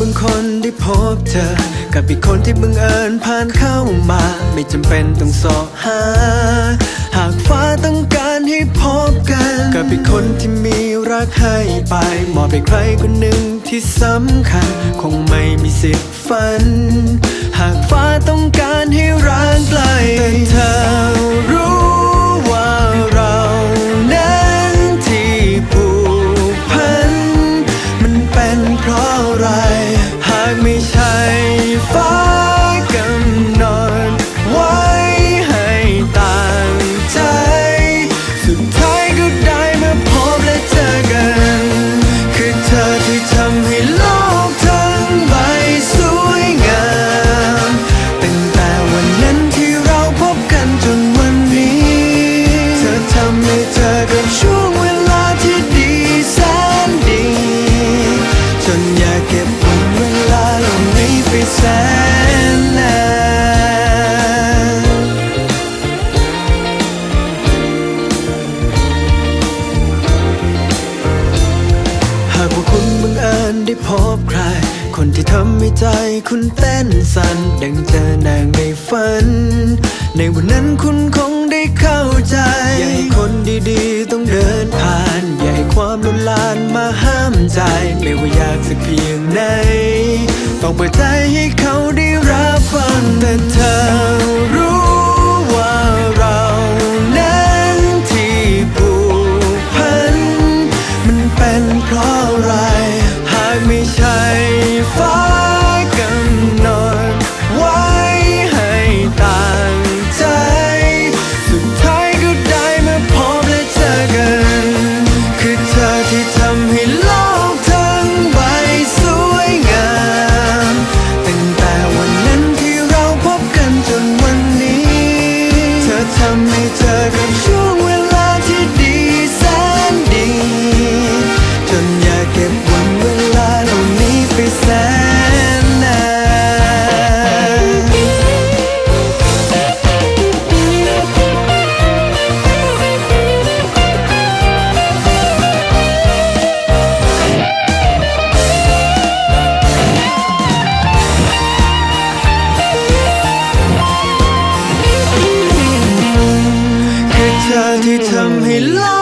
บางคนที่พบเธอ กับอีกคนที่บังเอิญผ่านเข้ามา ไม่จำเป็นต้องสอหา หากฟ้าต้องการให้พบกัน กับอีกคนที่มีรักให้ไปมอบให้ใครคนหนึ่งที่สำคัญ คงไม่มีสิทธิ์ฝัน หากฟ้าต้องการให้รักไกลแต่เธอรู้ พบใคร คนที่ทำให้ใจคุณเต้นสั่นดังเจอนางในฝัน ในวันนั้นคุณคงได้เข้าใจ อย่าให้คนดีๆต้องเดินผ่าน อย่าให้ความลุนลานมาห้ามใจ ไม่ว่าอยากสักเพียงไหน ต้องเปิดใจให้เขาได้รับฟังแต่เธอรู้ ไม่ใช่ ทำ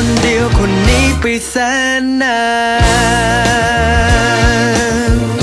คนเดียวคนนี้ไปแสนนาน